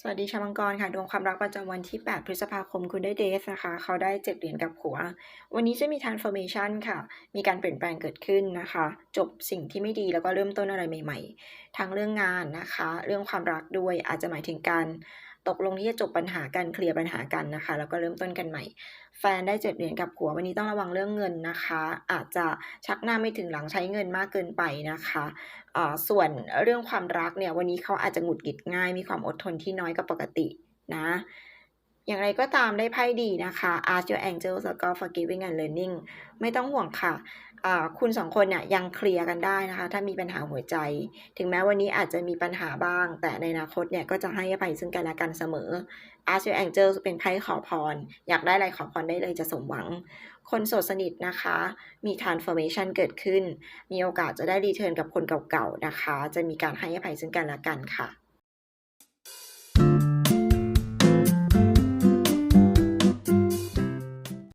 สวัสดีชาวมังกรค่ะ ดวงความรักประจำวันที่ 8 พฤษภาคมคุณได้เดสนะคะ เขาได้เจ็ดเหรียญกับหัว วันนี้จะมี transformation ค่ะ มีการเปลี่ยนแปลงเกิดขึ้นนะคะ จบสิ่งที่ไม่ดีแล้วก็เริ่มต้นอะไรใหม่ ๆ ทั้งเรื่องงานนะคะ เรื่องความรักด้วยอาจจะหมายถึงการ ตกลงที่จะจบปัญหากันเคลียร์ปัญหากันนะคะ แล้วก็เริ่มต้นกันใหม่ แฟนได้เจ็ดเหรียญกับหัววันนี้ต้องระวังเรื่องเงินนะคะ อาจจะชักหน้าไม่ถึงหลังใช้เงินมากเกินไปนะคะอ่าส่วนเรื่องความรักเนี่ยวันนี้เขาอาจจะหงุดหงิดง่าย มีความอดทนที่น้อยกว่าปกตินะ อย่างไรก็ตามได้ไพ่ดีนะคะ Ask your angels แล้วก็ forgiving and learning ไม่ต้องห่วงค่ะอ่าคุณสองคนเนี่ยยังเคลียร์กันได้นะคะ ถ้ามีปัญหาหัวใจ ถึงแม้วันนี้อาจจะมีปัญหาบ้าง แต่ในอนาคตเนี่ยก็จะให้อภัยซึ่งกันและกันเสมอ Ask your angels เป็นไพ่ขอพร อยากได้อะไรขอพรได้เลยจะสมหวัง คนโสดสนิทนะคะ มี transformation เกิดขึ้น มีโอกาสจะได้รีเทิร์นกับคนเก่าๆนะคะ จะมีการให้อภัยซึ่งกันและกันค่ะ